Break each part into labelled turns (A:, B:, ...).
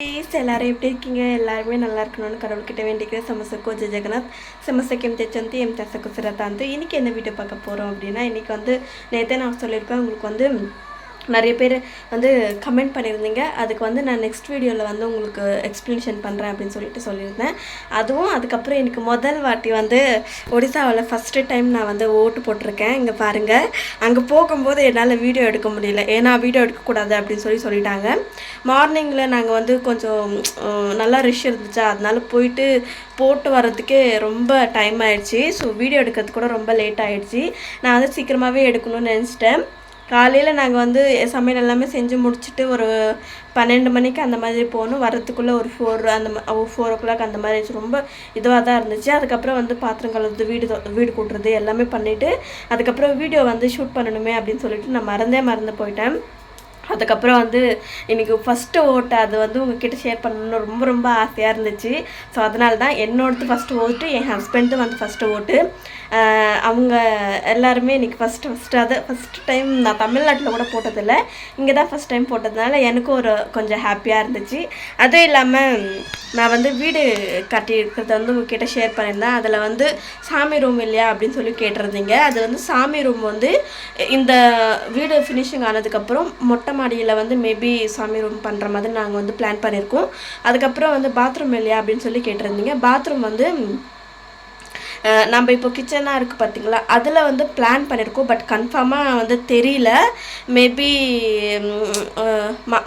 A: Please எல்லாரும் எப்படி இருக்கீங்க? எல்லாருமே நல்லா இருக்கணும்னு கடவுள்கிட்ட வேண்டிக்கிற சமசக்கோ ஜெய ஜெகநாத். சமசக்கு எம் தெச்சந்தி எம் தசக்கு சிரத்தாந்து இன்றைக்கி என்ன வீடியோ பார்க்க போகிறோம் அப்படின்னா இன்றைக்கி வந்து நேற்றே நான் சொல்லியிருப்பேன் உங்களுக்கு வந்து நிறைய பேர் வந்து கமெண்ட் பண்ணியிருந்தீங்க. அதுக்கு வந்து நான் நெக்ஸ்ட் வீடியோவில் வந்து உங்களுக்கு எக்ஸ்ப்ளனேஷன் பண்ணுறேன் அப்படின்னு சொல்லிட்டு சொல்லியிருந்தேன். அதுவும் அதுக்கப்புறம் எனக்கு முதல் வாட்டி வந்து ஒடிசாவில் ஃபஸ்ட்டு டைம் நான் வந்து ஓட்டு போட்டிருக்கேன். இங்கே பாருங்கள் அங்கே போகும்போது என்னால் வீடியோ எடுக்க முடியல. ஏன்னா வீடியோ எடுக்கக்கூடாது அப்படின்னு சொல்லி சொல்லிட்டாங்க. மார்னிங்கில் நாங்கள் வந்து கொஞ்சம் நல்லா ரிஷ் இருந்துச்சா? அதனால போயிட்டு போட்டு வர்றதுக்கே ரொம்ப டைம் ஆயிடுச்சு. ஸோ வீடியோ எடுக்கிறதுக்கு கூட ரொம்ப லேட் ஆயிடுச்சு. நான் வந்து சீக்கிரமாகவே எடுக்கணும்னு நினச்சிட்டேன். காலையில் நாங்கள் வந்து சமையல் எல்லாமே செஞ்சு முடிச்சுட்டு ஒரு பன்னெண்டு மணிக்கு அந்த மாதிரி போகணும். வரத்துக்குள்ளே ஒரு ஃபோர் அந்த ஃபோர் ஓ கிளாக் அந்த மாதிரி ஆயிடுச்சு. ரொம்ப இதுவாக தான் இருந்துச்சு. அதுக்கப்புறம் வந்து பாத்திரம் கழுவுறது வீடு வீடு கூட்டுறது எல்லாமே பண்ணிவிட்டு அதுக்கப்புறம் வீடியோ வந்து ஷூட் பண்ணணுமே அப்படின்னு சொல்லிட்டு நான் மறந்தே மறந்து போயிட்டேன். அதுக்கப்புறம் வந்து இன்னைக்கு ஃபஸ்ட்டு ஓட்டு அது வந்து உங்ககிட்ட ஷேர் பண்ணணும்னு ரொம்ப ரொம்ப ஆசையாக இருந்துச்சு. ஸோ அதனால தான் என்னோடது ஃபஸ்ட்டு ஓட்டு என் ஹஸ்பண்டு வந்து ஃபஸ்ட்டு ஓட்டு. அவங்க எல்லாருமே இன்றைக்கி ஃபஸ்ட்டு ஃபஸ்ட்டு அதை ஃபஸ்ட் டைம் நான் தமிழ்நாட்டில் கூட போட்டதில்லை. இங்கே தான் ஃபஸ்ட் டைம் போட்டதுனால எனக்கும் ஒரு கொஞ்சம் ஹாப்பியாக இருந்துச்சு. அதுவும் இல்லாமல் நான் வந்து வீடு கட்டியிருக்கிறத வந்து உங்ககிட்ட ஷேர் பண்ணியிருந்தேன். அதில் வந்து சாமி ரூம் இல்லையா அப்படின்னு சொல்லி கேட்டிருந்தீங்க. அது வந்து சாமி ரூம் வந்து இந்த வீடு ஃபினிஷிங் ஆனதுக்கப்புறம் மொட்டை மாடியில் வந்து மேபி சாமி ரூம் பண்ணுற மாதிரி நாங்கள் வந்து பிளான் பண்ணியிருக்கோம். அதுக்கப்புறம் வந்து பாத்ரூம் இல்லையா அப்படின்னு சொல்லி கேட்டிருந்தீங்க. பாத்ரூம் வந்து நம்ம இப்போ கிச்சனாக இருக்குது பார்த்தீங்களா அதில் வந்து பிளான் பண்ணியிருக்கோம் பட் கன்ஃபார்மாக வந்து தெரியல. மேபி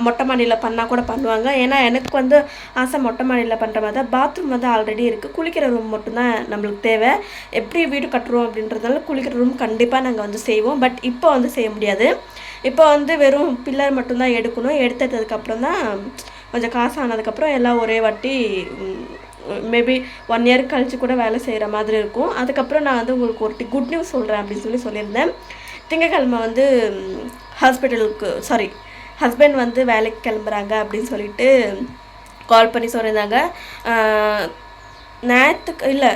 A: மொட்டை மாடியில் பண்ணால் கூட பண்ணுவாங்க. ஏன்னா எனக்கு வந்து ஆசை மொட்டை மாடியில் பண்ணுற மாதிரி தான். பாத்ரூம் வந்து ஆல்ரெடி இருக்குது குளிக்கிற ரூம் மட்டும்தான் நம்மளுக்கு தேவை. எப்படி வீடு கட்டுறோம் அப்படின்றதால குளிக்கிற ரூம் கண்டிப்பாக நாங்கள் வந்து செய்வோம். பட் இப்போ வந்து செய்ய முடியாது. இப்போ வந்து வெறும் பில்லர் மட்டும்தான் எடுக்கணும். எடுத்ததுக்கப்புறம் தான் கொஞ்சம் காசு ஆனதுக்கப்புறம் எல்லாம் ஒரே வாட்டி மேபி ஒன் இயர் கழித்து கூட வேலை செய்கிற மாதிரி இருக்கும். அதுக்கப்புறம் நான் வந்து உங்களுக்கு ஒரு குட் நியூஸ் சொல்கிறேன் அப்படின்னு சொல்லி சொல்லியிருந்தேன். திங்கக்கிழமை வந்து ஹாஸ்பிட்டலுக்கு சாரி ஹஸ்பண்ட் வந்து வேலைக்கு கிளம்புறாங்க அப்படின்னு சொல்லிட்டு கால் பண்ணி சொல்லியிருந்தாங்க. ஞாயிற்றுக்கு இல்லை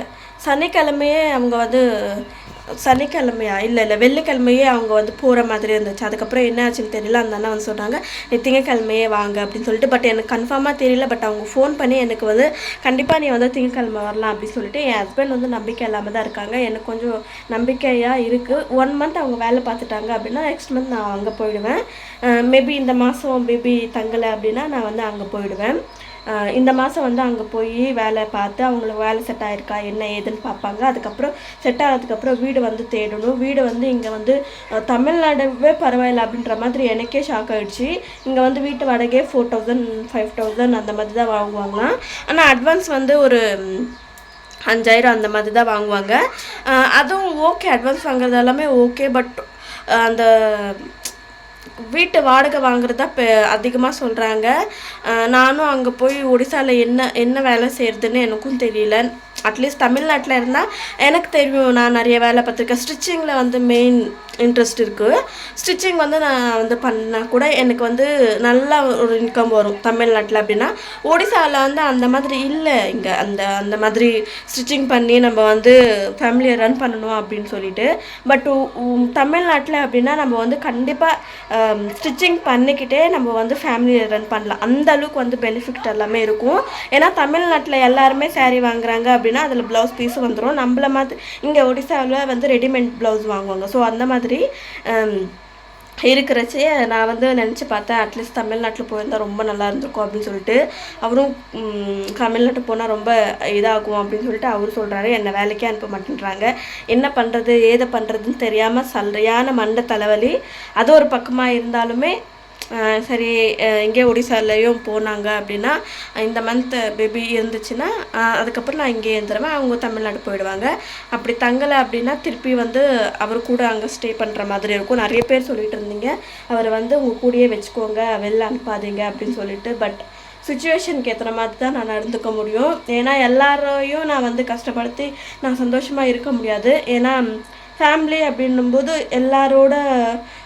A: சனிக்கிழமையே அவங்க வந்து சனிக்கிழமையா? இல்லை இல்லை வெள்ளிக்கிழமையே அவங்க வந்து போகிற மாதிரி இருந்துச்சு. அதுக்கப்புறம் என்ன ஆச்சுன்னு தெரியல. அந்த அண்ணா வந்து சொன்னாங்க நீ திங்கக்கிழமையே வாங்க அப்படின்னு சொல்லிட்டு. பட் எனக்கு கன்ஃபார்மாக தெரியல. பட் அவங்க ஃபோன் பண்ணி எனக்கு வந்து கண்டிப்பாக நீ வந்து திங்கக்கிழமை வரலாம் அப்படின்னு சொல்லிட்டு என் ஹஸ்பண்ட் வந்து நம்பிக்கை இல்லாமல் தான் இருக்காங்க. எனக்கு கொஞ்சம் நம்பிக்கையாக இருக்குது ஒன் மந்த் அவங்க வேலை பார்த்துட்டாங்க அப்படின்னா நெக்ஸ்ட் மந்த் நான் அங்கே போயிடுவேன். மேபி இந்த மாதம் மேபி தங்கலை அப்படின்னா நான் வந்து அங்கே போயிடுவேன். இந்த மாதம் வந்து அங்கே போய் வேலை பார்த்து அவங்களுக்கு வேலை செட் ஆகிருக்கா என்ன ஏதுன்னு பார்ப்பாங்க. அதுக்கப்புறம் செட் ஆனதுக்கப்புறம் வீடு வந்து தேடணும். வீடு வந்து இங்கே வந்து தமிழ்நாடுவே பரவாயில்ல அப்படின்ற மாதிரி எனக்கே ஷாக் ஆகிடுச்சு இங்கே வந்து வீட்டு வாடகையே ஃபோர் தௌசண்ட் ஃபைவ் தௌசண்ட் அந்த மாதிரி தான் வாங்குவாங்க ஆனால் அட்வான்ஸ் வந்து ஒரு அஞ்சாயிரம் அந்த மாதிரி தான் வாங்குவாங்க. அதுவும் ஓகே அட்வான்ஸ் வாங்குறது எல்லாமே ஓகே பட் அந்த வீட்டு வாடகை வாங்குறது தான் இப்போ அதிகமாக சொல்கிறாங்க நானும் அங்கே போய் ஒடிசாவில் என்ன என்ன வேலை செய்கிறதுன்னு எனக்கும் தெரியல. அட்லீஸ்ட் தமிழ்நாட்டில் இருந்தால் எனக்கு தெரியும் நான் நிறைய வேலை பார்த்துருக்கேன். ஸ்டிச்சிங்கில் வந்து மெயின் இன்ட்ரெஸ்ட் இருக்குது ஸ்டிச்சிங் வந்து நான் வந்து பண்ணால் கூட எனக்கு வந்து நல்ல ஒரு இன்கம் வரும் தமிழ்நாட்டில் அப்படின்னா. ஒடிசாவில் வந்து அந்த மாதிரி இல்லை இங்கே. அந்த அந்த மாதிரி ஸ்டிச்சிங் பண்ணி நம்ம வந்து ஃபேமிலியை ரன் பண்ணணும் அப்படின்னு சொல்லிட்டு. பட் தமிழ்நாட்டில் அப்படின்னா நம்ம வந்து கண்டிப்பாக ஸ்டிச்சிங் பண்ணிக்கிட்டே நம்ம வந்து ஃபேமிலியை ரன் பண்ணலாம். அந்த அளவுக்கு வந்து பெனிஃபிட் எல்லாமே இருக்கும். ஏன்னா தமிழ்நாட்டில் எல்லாருமே சேரீ வாங்குறாங்க அப்படின்னா அதில் ப்ளவுஸ் பீஸ் வந்துடும் நம்மள மாதிரி இங்கே ஒடிசாவில் வந்து ரெடிமேட் ப்ளவுஸ் வாங்குவாங்க. ஸோ அந்த மாதிரி இருக்கிறச்சே நான் வந்து நினச்சி பார்த்தேன் அட்லீஸ்ட் தமிழ்நாட்டில் போயிருந்தால் ரொம்ப நல்லா இருந்திருக்கும் அப்படின்னு சொல்லிட்டு. அவரும் தமிழ்நாட்டு போனால் ரொம்ப இதாகும் அப்படின்னு சொல்லிட்டு அவர் சொல்கிறாரு என்னை வேலைக்கே அனுப்ப மாட்டேன்றாங்க. என்ன பண்ணுறது ஏதை பண்ணுறதுன்னு தெரியாமல் சரியான மண்டை தலைவலி. அது ஒரு பக்கமாக இருந்தாலுமே சரி அஹ் இங்கே ஒடிசாலையும் போனாங்க அப்படின்னா இந்த மந்த் பேபி இருந்துச்சுன்னா அதுக்கப்புறம் நான் இங்கே இருந்துருவேன். அவங்க தமிழ்நாடு போயிடுவாங்க. அப்படி தங்கலை அப்படின்னா திருப்பி வந்து அவர் கூட அங்கே ஸ்டே பண்ணுற மாதிரி இருக்கும். நிறைய பேர் சொல்லிட்டு இருந்தீங்க. அவரை வந்து உங்கள் கூடயே வச்சுக்கோங்க வெளில அனுப்பாதீங்க அப்படின்னு சொல்லிட்டு. பட் சுச்சுவேஷனுக்கு ஏற்றுற மாதிரி தான் நான் நடந்துக்க முடியும். ஏன்னா எல்லாரையும் நான் வந்து கஷ்டப்படுத்தி நான் சந்தோஷமாக இருக்க முடியாது. ஏன்னா ஃபேமிலி அப்படின்னும்போது எல்லாரோட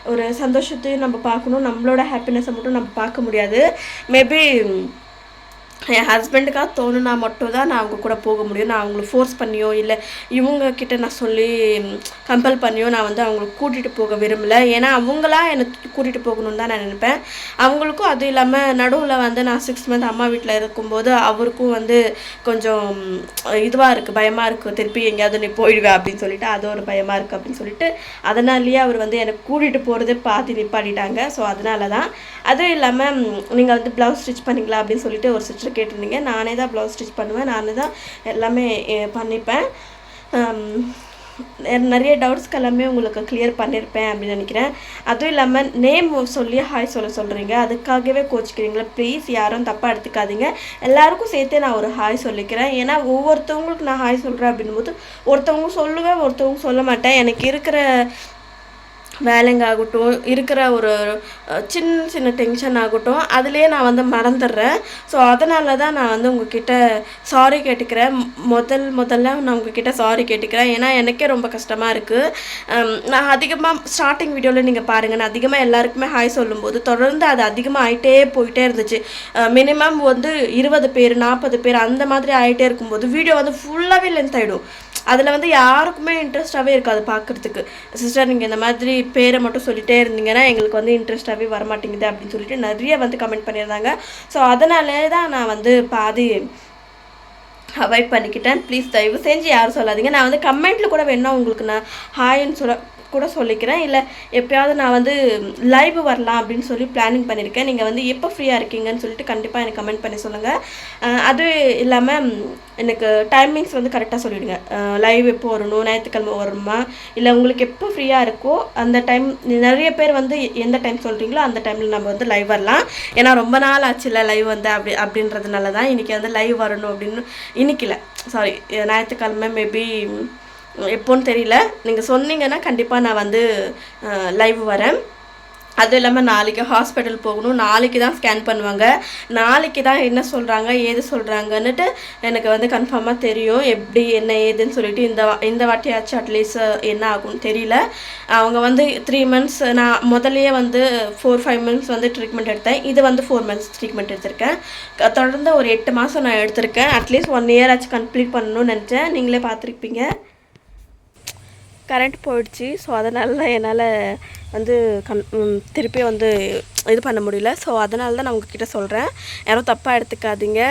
A: ஒரு சந்தோஷத்தையும் நம்ம பார்க்கணும். நம்மளோட ஹாப்பினஸை மட்டும் நம்ம பார்க்க முடியாது. மேபி என் ஹஸ்பண்டுக்காக தோணுனா மட்டும் தான் நான் அவங்க கூட போக முடியும். நான் அவங்கள ஃபோர்ஸ் பண்ணியோ இல்லை இவங்கக்கிட்ட நான் சொல்லி கம்பல் பண்ணியோ நான் வந்து அவங்கள கூட்டிகிட்டு போக விரும்பல. ஏன்னா அவங்களா என்னை கூட்டிகிட்டு போகணும்னு தான் நான் நினைப்பேன். அவங்களுக்கும் அதுவும் இல்லாமல் நடுவில் வந்து நான் சிக்ஸ் மந்த் அம்மா வீட்டில் இருக்கும்போது அவருக்கும் வந்து கொஞ்சம் இதுவாக இருக்குது பயமாக இருக்குது திருப்பி எங்கேயாவது நீ போயிடுவேன் அப்படின்னு சொல்லிட்டு அது ஒரு பயமாக இருக்குது அப்படின்னு சொல்லிட்டு அதனாலேயே அவர் வந்து எனக்கு கூட்டிகிட்டு போகிறதே பார்த்து நிப்பாட்டிட்டாங்க. ஸோ அதனால தான் அதுவும் இல்லாமல் நீங்கள் வந்து ப்ளவுஸ் ஸ்டிச் பண்ணிங்களா அப்படின்னு சொல்லிட்டு ஒரு சிஸ்டர் கேட்டிருந்தீங்க. நானே தான் ப்ளவுஸ் ஸ்டிச் பண்ணுவேன். நானே தான் எல்லாமே பண்ணிப்பேன். நிறைய டவுட்ஸ்க்கு எல்லாமே உங்களுக்கு கிளியர் பண்ணியிருப்பேன் அப்படின்னு நினைக்கிறேன். அதுவும் இல்லாமல் நேம் சொல்லி ஹாய் சொல்ல சொல்கிறீங்க அதுக்காகவே கோச்சிக்கிறீங்களா? ப்ளீஸ் யாரும் தப்பாக எடுத்துக்காதீங்க. எல்லாருக்கும் சேர்த்தே நான் ஒரு ஹாய் சொல்லிக்கிறேன். ஏன்னா ஒவ்வொருத்தவங்களுக்கு நான் ஹாய் சொல்கிறேன் அப்படின்போது ஒருத்தவங்க சொல்லுவேன் ஒருத்தவங்க சொல்ல மாட்டேன். எனக்கு இருக்கிற வேலைங்க ஆகட்டும் இருக்கிற ஒரு சின்ன சின்ன டென்ஷன் ஆகட்டும் அதுலேயே நான் வந்து மறந்துடுறேன். ஸோ அதனால தான் நான் வந்து உங்ககிட்ட சாரி கேட்டுக்கிறேன். முதல் முதல்ல நான் உங்ககிட்ட சாரி கேட்டுக்கிறேன். ஏன்னா எனக்கே ரொம்ப கஷ்டமாக இருக்குது நான் அதிகமாக ஸ்டார்டிங் வீடியோவில் நீங்கள் பாருங்கள் நான் அதிகமாக எல்லாருக்குமே ஹாய் சொல்லும்போது தொடர்ந்து அது அதிகமாக ஆகிட்டே போயிட்டே இருந்துச்சு. மினிமம் வந்து இருபது பேர் நாற்பது பேர் அந்த மாதிரி ஆகிட்டே இருக்கும்போது வீடியோ வந்து ஃபுல்லாகவே லென்த் ஆகிடும் அதில் வந்து யாருக்குமே இன்ட்ரெஸ்ட்டாகவே இருக்காது பார்க்குறதுக்கு சிஸ்டர் நீங்கள் இந்த மாதிரி பேரை மட்டும் சொல்லிட்டே இருந்தீங்கன்னா எங்களுக்கு வந்து இன்ட்ரெஸ்ட்டாகவே வரமாட்டேங்குது அப்படின்னு சொல்லிட்டு நிறைய வந்து கமெண்ட் பண்ணியிருந்தாங்க. ஸோ அதனாலே தான் நான் வந்து பாதி அவாய்ட் பண்ணிக்கிட்டேன். ப்ளீஸ் தயவு செஞ்சு யாரும் சொல்லாதீங்க. நான் வந்து கமெண்ட்டில் கூட வேணா உங்களுக்கு நான் ஹாய்ன்னு சொல்ல கூட சொல்லிக்கிறேன். இல்லை எப்பயாவது நான் வந்து லைவ் வரலாம் அப்படின்னு சொல்லி பிளானிங் பண்ணியிருக்கேன். நீங்கள் வந்து எப்போ ஃப்ரீயாக இருக்கீங்கன்னு சொல்லிட்டு கண்டிப்பாக எனக்கு கமெண்ட் பண்ணி சொல்லுங்கள் அது இல்லாமல் எனக்கு டைமிங்ஸ் வந்து கரெக்டாக சொல்லிவிடுங்க லைவ் எப்போ வரணும் ஞாயிற்றுக்கிழமை வருமா இல்லை உங்களுக்கு எப்போ ஃப்ரீயாக இருக்கோ அந்த டைம் நிறைய பேர் வந்து எந்த டைம் சொல்கிறீங்களோ அந்த டைமில் நம்ம வந்து லைவ் வரலாம். ஏன்னா ரொம்ப நாள் ஆச்சுல லைவ் வந்து அப்படி அப்படின்றதுனால தான் இன்றைக்கி வந்து லைவ் வரணும் அப்படின்னு இன்னைக்கு சாரி ஞாயிற்றுக்கிழமை மேபி எப்போன்னு தெரியல. நீங்கள் சொன்னீங்கன்னா கண்டிப்பாக நான் வந்து லைவ் வரேன். அதுவும் இல்லாமல் நாளைக்கு ஹாஸ்பிட்டல் போகணும். நாளைக்கு தான் ஸ்கேன் பண்ணுவாங்க. நாளைக்கு தான் என்ன சொல்கிறாங்க ஏது சொல்கிறாங்கன்னுட்டு எனக்கு வந்து கன்ஃபார்மாக தெரியும். எப்படி என்ன ஏதுன்னு சொல்லிட்டு இந்த வா- இந்த வாட்டியாச்சும் அட்லீஸ்ட் என்ன ஆகும்னு தெரியல. அவங்க வந்து த்ரீ மந்த்ஸ் நான் முதல்லையே வந்து ஃபோர் ஃபைவ் மந்த்ஸ் வந்து ட்ரீட்மெண்ட் எடுத்தேன். இது வந்து ஃபோர் மந்த்ஸ் ட்ரீட்மெண்ட் எடுத்திருக்கேன். தொடர்ந்து ஒரு எட்டு மாதம் நான் எடுத்திருக்கேன். அட்லீஸ்ட் ஒன் இயர் ஆச்சு கம்ப்ளீட் பண்ணணும்னு நினச்சேன். நீங்களே பார்த்துருப்பீங்க. கரண்ட் போயிடுச்சு. ஸோ அதனால தான் என்னால் வந்து கம் திருப்பி வந்து இது பண்ண முடியல. ஸோ அதனால தான் நான் உங்ககிட்ட சொல்கிறேன் யாரும் தப்பாக எடுத்துக்காதீங்க.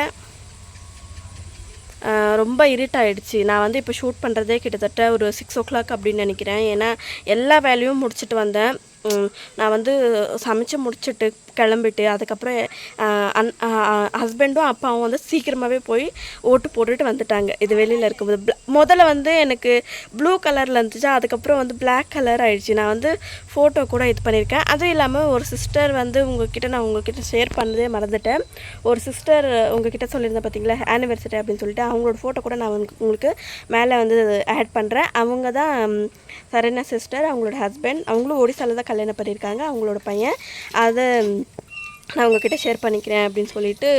A: ரொம்ப இருட்டாயிடுச்சு நான் வந்து இப்போ ஷூட் பண்ணுறதே கிட்டத்தட்ட ஒரு சிக்ஸ் ஓ கிளாக் அப்படின்னு நினைக்கிறேன். ஏன்னா எல்லா வேலையும் முடிச்சுட்டு வந்தேன். நான் வந்து சமைச்சு முடிச்சுட்டு கிளம்பிட்டு அதுக்கப்புறம் அன் ஹஸ்பண்டும் அப்பாவும் வந்து சீக்கிரமாகவே போய் ஓட்டு போட்டுட்டு வந்துட்டாங்க. இது வெளியில் இருக்கும்போது. முதல்ல வந்து எனக்கு ப்ளூ கலரில் இருந்துச்சு அதுக்கப்புறம் வந்து பிளாக் கலர் ஆகிடுச்சு நான் வந்து ஃபோட்டோ கூட இது பண்ணியிருக்கேன். அதுவும் இல்லாமல் ஒரு சிஸ்டர் வந்து உங்ககிட்ட நான் உங்ககிட்ட ஷேர் பண்ணதே மறந்துட்டேன். ஒரு சிஸ்டர் உங்ககிட்ட சொல்லியிருந்தேன் பார்த்தீங்களா ஆனிவர்சரி அப்படின்னு சொல்லிட்டு அவங்களோட ஃபோட்டோ கூட நான் வந்து உங்களுக்கு மேலே வந்து ஆட் பண்ணுறேன் அவங்க தான் சரண்யா சிஸ்டர் அவங்களோட ஹஸ்பண்ட் அவங்களும் ஒடிசாவில் தான் கல்யாணம் பண்ணியிருக்காங்க அவங்களோட பையன். அதை நான் உங்ககிட்ட ஷேர் பண்ணிக்கிறேன் அப்படின்னு சொல்லிட்டு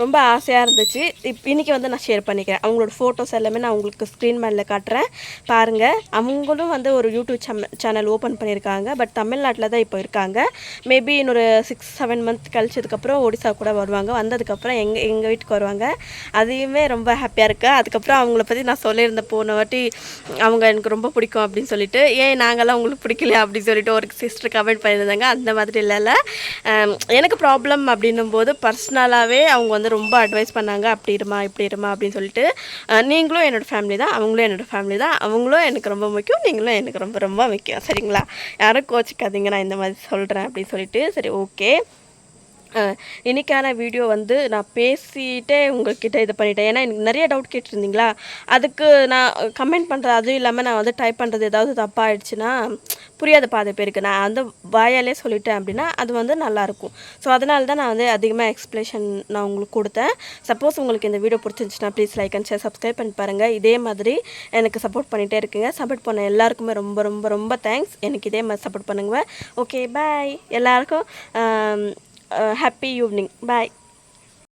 A: ரொம்ப ஆசையாக இருந்துச்சு. இப் இன்றைக்கி வந்து நான் ஷேர் பண்ணிக்கிறேன். அவங்களோட ஃபோட்டோஸ் எல்லாமே நான் உங்களுக்கு ஸ்க்ரீன் மேலே காட்டுறேன். பாருங்கள் அவங்களும் வந்து ஒரு யூடியூப் சம் சேனல் ஓப்பன் பண்ணியிருக்காங்க. பட் தமிழ்நாட்டில் தான் இப்போ இருக்காங்க. மேபி இன்னொரு சிக்ஸ் செவன் மந்த் கழிச்சதுக்கப்புறம் ஒடிசா கூட வருவாங்க. வந்ததுக்கப்புறம் எங்கள் எங்கள் வீட்டுக்கு வருவாங்க. அதையுமே ரொம்ப ஹாப்பியாக இருக்குது அதுக்கப்புறம் அவங்கள பற்றி நான் சொல்லியிருந்தேன் போன வாட்டி அவங்க எனக்கு ரொம்ப பிடிக்கும் அப்படின்னு சொல்லிட்டு ஏன் நாங்கள்லாம் உங்களுக்கு பிடிக்கலையா? அப்படின்னு சொல்லிட்டு ஒரு சிஸ்டர் கமெண்ட் பண்ணியிருந்தாங்க. அந்த மாதிரி இல்லைல்ல. எனக்கு ப்ரா ப்ராப்ளம் அப்படின்னும் போது பர்சனலாகவே அவங்க வந்து ரொம்ப அட்வைஸ் பண்ணாங்க. அப்படி இருமா இப்படி இருமா அப்படின்னு சொல்லிட்டு நீங்களும் என்னோடய ஃபேமிலி தான் அவங்களும் என்னோட ஃபேமிலி தான். அவங்களும் எனக்கு ரொம்ப முக்கியம் நீங்களும் எனக்கு ரொம்ப ரொம்ப முக்கியம். சரிங்களா? யாரும் கோச்சிக்காதீங்க நான் இந்த மாதிரி சொல்கிறேன் அப்படின்னு சொல்லிட்டு சரி ஓகே இன்றைக்கான இன்னைக்கான வீடியோ வந்து நான் பேசிட்டே உங்கள்கிட்ட இது பண்ணிட்டேன். ஏன்னா எனக்கு நிறைய டவுட் கேட்டிருந்தீங்களா? அதுக்கு நான் கமெண்ட் பண்ணுறது அதுவும் இல்லாமல் நான் வந்து டைப் பண்ணுறது ஏதாவது தப்பாகிடுச்சுன்னா புரியாத பாதை பேருக்கு நான் அந்த வாயாலே சொல்லிட்டேன் அப்படின்னா அது வந்து நல்லாயிருக்கும். ஸோ அதனால தான் நான் வந்து அதிகமாக எக்ஸ்ப்ளேஷன் நான் உங்களுக்கு கொடுத்தேன். சப்போஸ் உங்களுக்கு இந்த வீடியோ பிடிச்சிருந்துச்சுன்னா please like and share subscribe பண்ணி பாருங்கள் இதே மாதிரி எனக்கு சப்போர்ட் பண்ணிகிட்டே இருக்குங்க. சப்போர்ட் பண்ண எல்லாருக்குமே ரொம்ப ரொம்ப ரொம்ப தேங்க்ஸ் எனக்கு இதே மாதிரி சப்போர்ட் பண்ணுங்க. ஓகே பாய் எல்லாருக்கும் ஹாப்பி ஈவினிங் பாய்